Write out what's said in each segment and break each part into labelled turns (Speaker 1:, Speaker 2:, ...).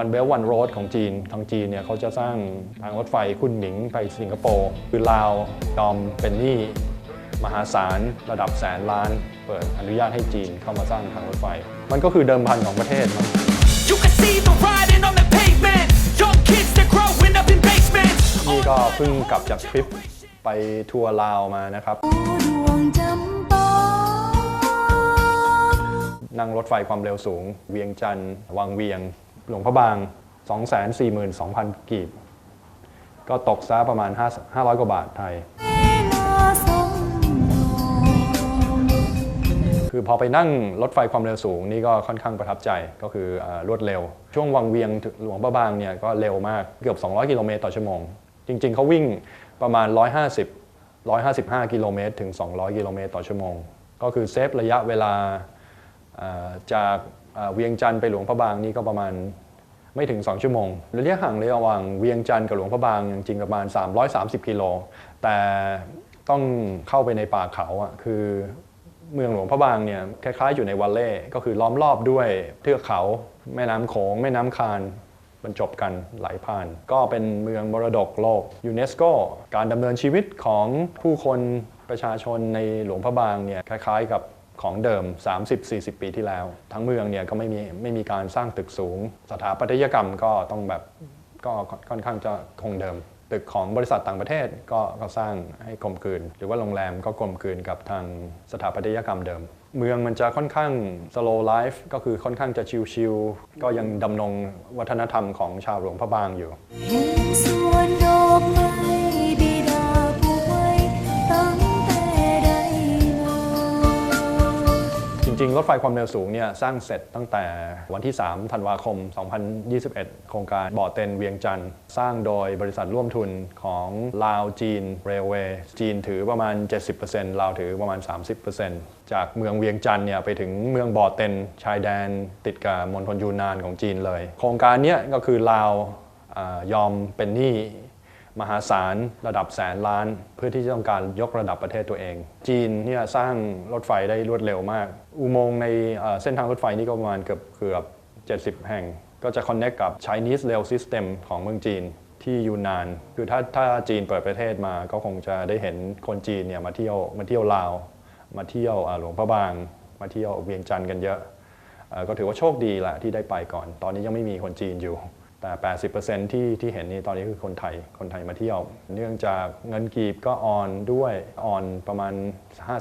Speaker 1: One Belt One Road ของจีน ทางจีนเนี่ยเขาจะสร้างทางรถไฟคุนหมิงไปสิงคโปร์ คือลาวยอมเป็นหนี้มหาศาลระดับแสนล้าน เปิดอนุญาตให้จีนเข้ามาสร้างทางรถไฟ มันก็คือเดิมพันของประเทศมั้ง
Speaker 2: You can see the riding on the pavement. Young kids, they're growing up in basements.
Speaker 1: นี่ก็เพิ่งกลับจากทริปไปทัวร์ลาวมานะครับ
Speaker 3: ดวงจำปา
Speaker 1: นั่งรถไฟความเร็วสูง เวียงจันทร์วังเวียง หลวงพระบาง 242,000 กีบ ก็ตกซะประมาณ 500 กว่าบาทไทย คือพอไปนั่งรถไฟความเร็วสูงนี่ก็ค่อนข้างประทับใจก็คืออรวดเร็ว ช่วงวังเวียงหลวงพระบางเนี่ยก็เร็วมากเกือบ 200 กิโลเมตรต่อชั่วโมง จริง ๆเขาวิ่งประมาณ 150 155 กิโลเมตรถึง 200 กิโลเมตรต่อชั่วโมง ก็คือเซฟระยะเวลาจาก เวียงจันทร์ไปหลวงพระบางนี่ก็ประมาณไม่ถึง 2 ชั่วโมงระยะห่างระหว่างเวียงจันทร์กับหลวงพระบางจริงประมาณ 330 กิโล แต่ต้องเข้าไปในป่าเขาอะคือเมืองหลวงพระบางเนี่ยคล้ายๆอยู่ในวัลเล่ก็คือล้อมรอบด้วยเทือกเขา แม่น้ำโขงแม่น้ำคานบรรจบกันไหลผ่าน ก็เป็นเมืองมรดกโลกยูเนสโกการดำเนินชีวิตของผู้คนประชาชนในหลวงพระบางเนี่ยคล้ายๆกับ ของเดิม 30-40 ปีที่แล้ว ทั้งเมืองเนี่ยก็ไม่มีไม่มีการสร้างตึกสูง สถาปัตยกรรมก็ต้องแบบก็ค่อนข้างจะคงเดิม ตึกของบริษัทต่างประเทศก็ก็สร้างให้กลมกลืน หรือว่าโรงแรมก็กลมกลืนกับทางสถาปัตยกรรมเดิม เมืองมันจะค่อนข้าง slow life ก็คือค่อนข้างจะชิลๆก็ยังดำรงวัฒนธรรมของชาวหลวงพระบางอยู่ รถไฟความเร็วสูงเนี่ยสร้างเสร็จตั้งแต่วันที่ 3 ธันวาคม 2021 โครงการบ่อเต็นเวียงจันทร์สร้างโดยบริษัทร่วมทุนของลาวจีนเรลเวย์จีนถือประมาณ 70%ลาวถือประมาณ 30%จากเมืองเวียงจันทร์เนี่ยไปถึงเมืองบ่อเต็นชายแดนติดกับมณฑลยูนนานของจีนเลย โครงการเนี้ยก็คือลาวยอมเป็นหนี้ มหาศาลระดับแสนล้าน เพื่อที่จะต้องการยกระดับประเทศตัวเอง จีนเนี่ยสร้างรถไฟได้รวดเร็วมาก อุโมงค์ในเส้นทางรถไฟนี่ก็ประมาณเกือบเกือบ 70 แห่ง ก็จะ connect กับ Chinese Rail System ของเมืองจีนที่ยูนนาน คือถ้าถ้าจีนเปิดประเทศมาก็คงจะได้เห็นคนจีนเนี่ยมาเที่ยวมาเที่ยวลาว มาเที่ยวหลวงพระบาง มาเที่ยวเวียงจันทร์กันเยอะอ่อก็ถือว่าโชคดีแหละที่ได้ไปก่อน ตอนนี้ยังไม่มีคนจีนอยู่ แต่ 80%ที่ที่เห็นนี่ตอนนี้คือคนไทย คนไทยมาเที่ยว เนื่องจากเงินกีบก็ออนด้วยออนประมาณ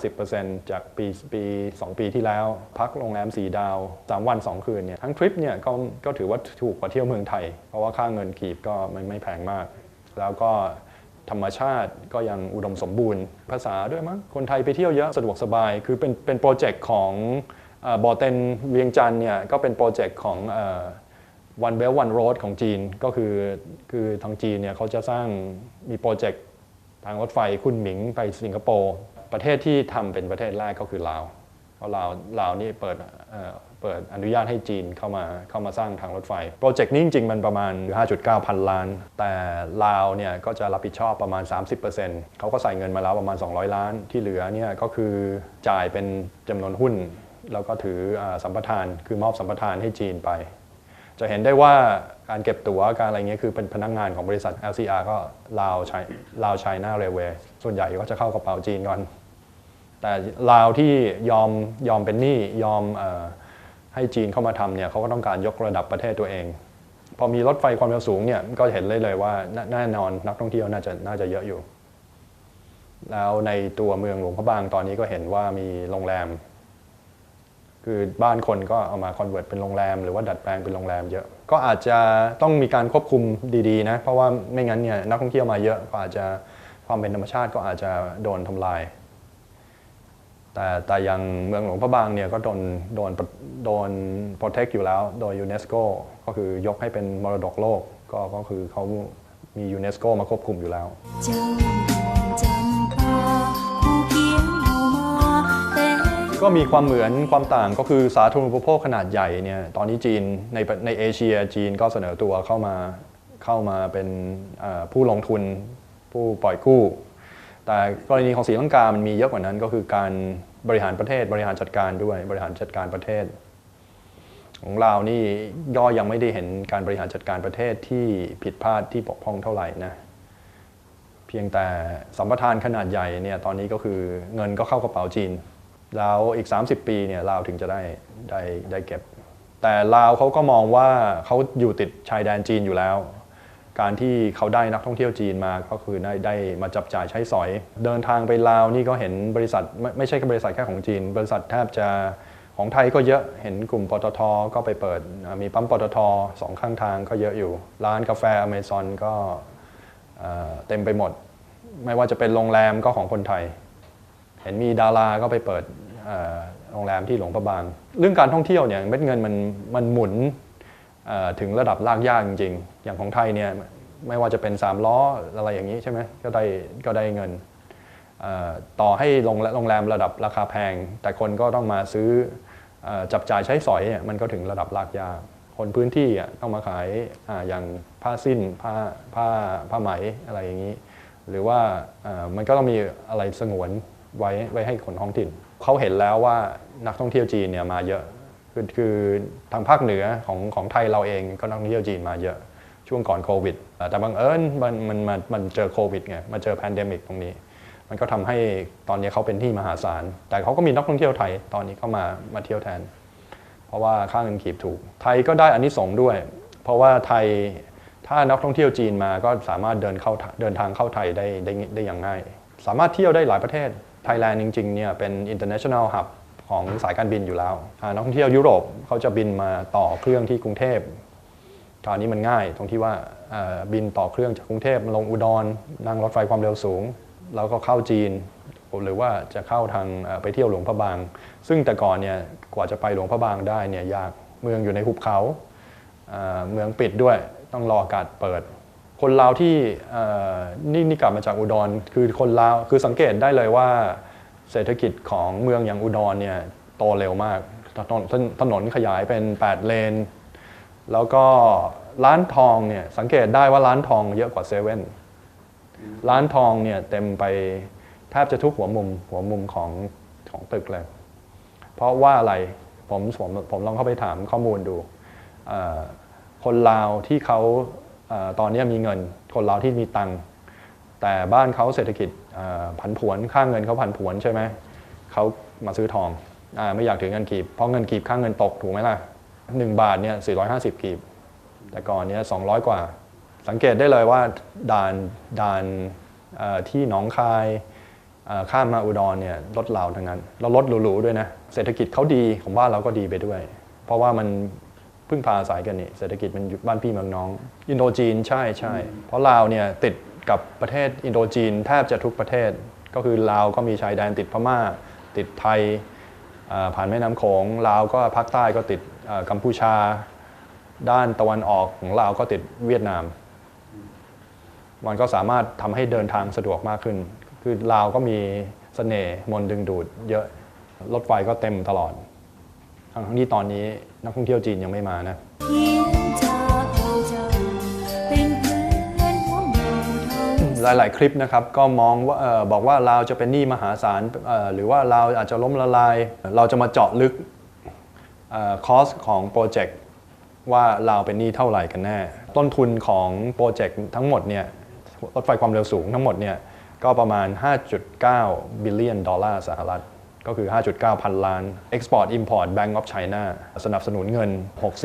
Speaker 1: 50%จากปีปี 2 ปีที่แล้ว พักโรงแรม 4 ดาว 3 วัน 2 คืนเนี่ยทั้งทริปเนี่ยก็ก็ถือว่าถูกกว่าเที่ยวเมืองไทย เพราะว่าค่าเงินกีบก็ไม่ไม่แพงมาก แล้วก็ธรรมชาติก็ยังอุดมสมบูรณ์ ภาษาด้วยมั้งคนไทยไปเที่ยวเยอะสะดวกสบาย คือเป็นเป็นโปรเจกต์ของอบอเตนเวียงจันเนี่ยก็เป็นโปรเจกต์ของ One Belt One Road ของจีนก็คือคือทางจีนเนี่ยเขาจะสร้างมีโปรเจกต์ทางรถไฟคุนหมิงไปสิงคโปร์ประเทศที่ทำเป็นประเทศแรกก็คือลาวเพราะลาวลาวนี่เปิดเอ่อเปิดอนุญาตให้จีนเข้ามาเข้ามาสร้างทางรถไฟ โปรเจกต์นี้จริงๆ มันประมาณ 5.9 พันล้าน แต่ลาวเนี่ยก็จะรับผิดชอบประมาณ 30%เขาก็ใส่เงินมาแล้วประมาณ 200 ล้านที่เหลือเนี่ยก็คือจ่ายเป็นจำนวนหุ้น แล้วก็ถืออาสัมปทานคือมอบสัมปทานให้จีนไป จะเห็นได้ว่าการเก็บตั๋วการอะไรเงี้ยคือเป็นพนักงานของบริษัท LCR ก็ลาวใช้ลาวไชน่าเรเวย์ส่วนใหญ่ก็จะเข้ากระเป๋าจีนก่อน แต่ลาวที่ยอมยอมเป็นหนี้ยอมอให้จีนเข้ามาทำเนี่ยเขาก็ต้องการยกระดับประเทศตัวเอง พอมีรถไฟความเร็วสูงเนี่ยก็เห็นเลยเลยว่าน่แน่นอนนักท่องเที่ยวน่าจะน่าจะเยอะอยู่ แล้วในตัวเมืองหลวงพระบางตอนนี้ก็เห็นว่ามีโรงแรม คือบ้านคนก็เอามาคอนเวิร์ตเป็นโรงแรม หรือว่าดัดแปลงเป็นโรงแรมเยอะ ก็อาจจะต้องมีการควบคุมดีๆนะ เพราะว่าไม่งั้นเนี่ยนักท่องเที่ยวมาเยอะก็อาจจะความเป็นธรรมชาติก็อาจจะโดนทำลาย แต่แต่ยังเมืองหลวงพระบางเนี่ยก็โดนโดนโดน protect อยู่แล้วโดยยูเนสโกก็คือยกให้เป็นมรดกโลกก็ก็คือเขามียูเนสโกมาควบคุมอยู่แล้ว ก็มีความเหมือนความต่างก็คือสาธารณูปโภคขนาดใหญ่เนี่ยตอนนี้จีนในในเอเชียจีนก็เสนอตัวเข้ามาเข้ามาเป็นผู้ลงทุนผู้ปล่อยกู้ แต่กรณีของศรีลังกามันมีเยอะกว่านั้นก็คือการบริหารประเทศบริหารจัดการด้วยบริหารจัดการประเทศ ของเรานี่ย่อยังไม่ได้เห็นการบริหารจัดการประเทศที่ผิดพลาดที่ปกพร่องเท่าไหร่นะเพียงแต่สัมปทานขนาดใหญ่เนี่ยตอนนี้ก็คือเงินก็เข้ากระเป๋าจีน แล้วอีก 30 ปีเนี่ยลาวถึงจะได้ได้ได้เก็บ แต่ลาวเขาก็มองว่าเขาอยู่ติดชายแดนจีนอยู่แล้ว การที่เขาได้นักท่องเที่ยวจีนมาก็คือได้ได้มาจับจ่ายใช้สอย เดินทางไปลาวนี่ก็เห็นบริษัทไม่ไม่ใช่แค่บริษัทแค่ของจีน บริษัทแทบจะของไทยก็เยอะเห็นกลุ่มปตทก็ไปเปิดมีปั๊มปตทสองข้างทางก็เยอะอยู่ ร้านกาแฟอเมซอนก็เต็มไปหมด ไม่ว่าจะเป็นโรงแรมก็ของคนไทย เห็นมีดาราก็ไปเปิด โรงแรมที่หลวงพระบาง เรื่องการท่องเที่ยวเนี่ยเม็ดเงินมันมันหมุนถึงระดับลากยากจริงๆ อย่างของไทยเนี่ยไม่ว่าจะเป็น3ล้ออะไรอย่างนี้ใช่ไหมก็ได้ก็ได้เงินต่อให้โรงงแรมระดับราคาแพง แต่คนก็ต้องมาซื้ออจับจ่ายใช้สอยเนี่ยมันก็ถึงระดับลากยากคนพื้นที่ต้องมาขายออย่างผ้าสิ้นผ้าผ้าผ้าไหมอะไรอย่างนี้ หรือว่ามันก็ต้องมีอะไรสงวนไว้ไว้ให้คนท้องถิ่น เขาเห็นแล้วว่านักท่องเที่ยวจีนเนี่ยมาเยอะคือคือทางภาคเหนือของของไทยเราเองก็นักท่องเที่ยวจีนมาเยอะช่วงก่อนโควิด แต่บังเอิญมันมันมันมันเจอโควิดไงมาเจอแพนเดมิกตรงนี้ มันก็ทำให้ตอนนี้เขาเป็นที่มหาศาล แต่เขาก็มีนักท่องเที่ยวไทยตอนนี้ก็มามาเที่ยวแทน เพราะว่าค่าเงินกีบถูก ไทยก็ได้อันนี้สงด้วย เพราะว่าไทยถ้านักท่องเที่ยวจีนมาก็สามารถเดินเข้าเดินทางเข้าไทยได้ได้ได้อย่างง่าย สามารถเที่ยวได้หลายประเทศ ไทยแลนด์จริงๆเนี่ยเป็น international hub ของสายการบินอยู่แล้วนักท่องเที่ยวยุโรปเขาจะบินมาต่อเครื่องที่กรุงเทพคราวนี้มันง่ายตรงที่ว่าบินต่อเครื่องจากกรุงเทพลงอุดรนั่งรถไฟความเร็วสูง แล้วก็เข้าจีน หรือว่าจะเข้าทางไปเที่ยวหลวงพระบาง ซึ่งแต่ก่อนเนี่ยกว่าจะไปหลวงพระบางได้เนี่ยยากเมืองอยู่ในหุบเขาเอ่อเมืองปิดด้วยต้องรออากาศเปิด คนลาวที่นี่นี่กลับมาจากอุดร คือคนลาวคือสังเกตได้เลยว่า เศรษฐกิจของเมืองอย่างอุดรเนี่ยโตเร็วมากถนนถนนขยายเป็น 8 เลน แล้วก็ร้านทองเนี่ยสังเกตได้ว่าร้านทองเยอะกว่าเซเว่นร้านทองเนี่ยเต็มไปแทบจะทุกหัวมุมหัวมุมของของตึกเลย เพราะว่าอะไรผมผมผมลองเข้าไปถามข้อมูลดู คนลาวที่เขา ตอนนี้มีเงินคนลาที่มีตังค์แต่บ้านเขาเศรษฐกิจผันผวนค่าเงินเขาผันผวนใช่ไหมเขามาซื้อทองอไม่อยากถือเงินกีบเพราะเงินกีบค่าเงินตกถูกไหมล่ะ1บาทเนี่ย450กีบ แต่ก่อนเนี่ย200กว่า สังเกตได้เลยว่าด่านด่านที่หนองคายข้ามมาอุดรเนี่ยรถเราทั้งนั้น แล้วรถหรูๆด้วยนะ เศรษฐกิจเขาดีของบ้านเราก็ดีไปด้วย เพราะว่ามัน พึ่งพาอาศัยกันนี่เศรษฐกิจมันอยู่บ้านพี่เมืองน้อง อินโดจีนใช่ใช่เพราะลาวเนี่ยติดกับประเทศอินโดจีนแทบจะทุกประเทศ ก็คือลาวก็มีชายแดนติดพม่า ติดไทยผ่านแม่น้ำโขงลาวก็ภาคใต้ก็ติดกัมพูชา ด้านตะวันออกของลาวก็ติดเวียดนาม มันก็สามารถทำให้เดินทางสะดวกมากขึ้น คือลาวก็มีเสน่ห์มนต์ดึงดูดเยอะรถไฟก็เต็มตลอด ทั้งที่ตอนนี้นักท่องเที่ยวจีนยังไม่มานะ
Speaker 3: ห
Speaker 1: ลาย ๆ คลิปนะครับก็มองว่าออบอกว่าลาจะเป็นหนี้มหาศาลออหรือว่าลาอาจจะล้มละลาย เราจะมาเจาะลึกคอสของโปรเจกต์ว่าลาเป็นหนี้เท่าไหร่กันแน่ ต้นทุนของโปรเจกต์ทั้งหมดเนี่ยรถไฟความเร็วสูงทั้งหมดเนี่ยก็ประมาณ 5.9 บิลเลียนดอลลาร์สหรัฐ ก็คือ 5.9 พันล้าน Export Import Bank of China สนับสนุนเงิน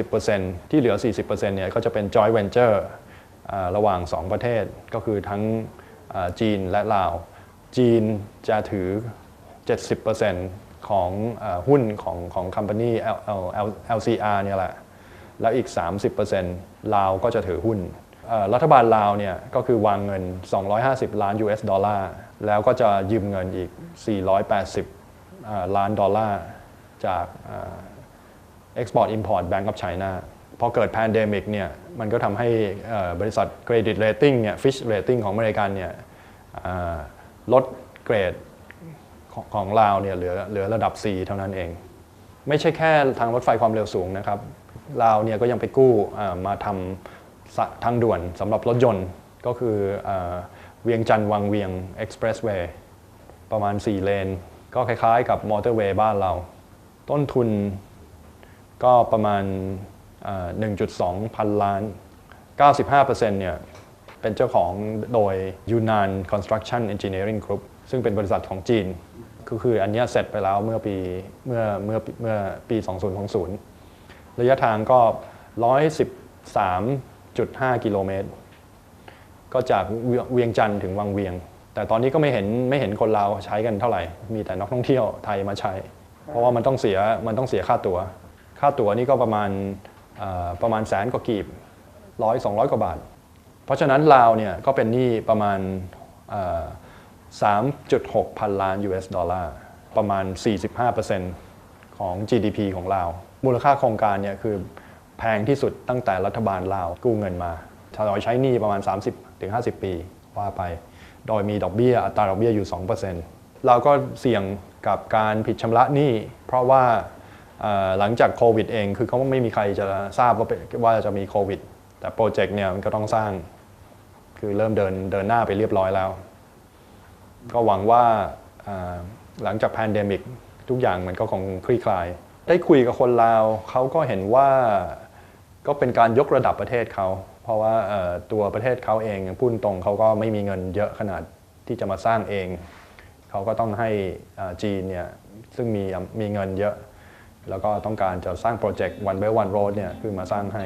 Speaker 1: 60%ที่เหลือ 40%เนี่ยก็จะเป็น joint venture อ่าระหว่าง 2 ประเทศก็คือทั้งจีนและลาว จีนจะถือ 70%ของอหุ้นของของ company L L L LCR เนี่ยแหละ แล้วอีก 30%ลาวก็จะถือหุ้น รัฐบาลลาวเนี่ยก็คือวางเงิน 250 ล้าน US ดอลลาร์ แล้วก็จะยืมเงินอีก 480อ่า ล้านดอลลาร์จากอ่า Export Import Bank of China พอเกิด Pandemic เนี่ยมันก็ทำให้บริษัท Credit Rating เนี่ย Fitch Rating ของอเมริกันเนี่ยลดเกรดของของลาวเนี่ยเหลือเหลือระดับ C เท่านั้นเอง ไม่ใช่แค่ทางรถไฟความเร็วสูงนะครับลาวเนี่ยก็ยังไปกู้มาทำทางด่วนสำหรับรถยนต์ก็คืออเวียงจันทร์วังเวียง Expressway ประมาณ 4 เลน ก็คล้ายๆกับมอเตอร์เวย์บ้านเรา ต้นทุนก็ประมาณ 1.2 พันล้าน 95%เนี่ยเป็นเจ้าของโดย Yunnan Construction Engineering Group ซึ่งเป็นบริษัทของจีน ก็คืออันนี้เสร็จไปแล้วเมื่อปีเมื่อเมื่อเมื่อปี 2020 ระยะทางก็ 113.5 กิโลเมตร ก็จากเวียงจันทร์ถึงวังเวียง แต่ตอนนี้ก็ไม่เห็นไม่เห็นคนลาวใช้กันเท่าไหร่ มีแต่นักท่องเที่ยวไทยมาใช้ เพราะว่ามันต้องเสียมันต้องเสียค่าตัว๋ว ค่าตั๋วนี่ก็ประมาณประมาณแสนกว่ากีบร้อยสองร้อยกว่าบาท เพราะฉะนั้นลาวเนี่ยก็เป็นหนี้ประมาณเอ่อ3.6 พันล้าน US ดอลลาร์ประมาณ 45%ของ GDP ของลาว มูลค่าโครงการเนี่ยคือแพงที่สุดตั้งแต่รัฐบาลลาวกู้เงินมาถ้าเราใช้หนี้ประมาณ 30-50 ปีว่าไป โดยมีดอกเบี้ยอัตราดอกเบี้ยอยู่ 2%เราก็เสี่ยงกับการผิดชำระหนี้ เพราะว่าหลังจากโควิดเองคือเขาไม่มีใครจะทราบว่าว่าจะมีโควิด แต่โปรเจกต์เนี่ยมันก็ต้องสร้าง คือเริ่มเดินเดินหน้าไปเรียบร้อยแล้ว ก็หวังว่าอ่าหลังจากแพนเดมิกทุกอย่างมันก็คงคลี่คลาย ได้คุยกับคนลาวเขาก็เห็นว่า ก็เป็นการยกระดับประเทศเขา เพราะว่าตัวประเทศเขาเองพูดตรงเขาก็ไม่มีเงินเยอะขนาดที่จะมาสร้างเอง เขาก็ต้องให้จีนเนี่ยซึ่งมีมีเงินเยอะ แล้วก็ต้องการจะสร้างโปรเจกต์ one by one road เนี่ยคือมาสร้างให้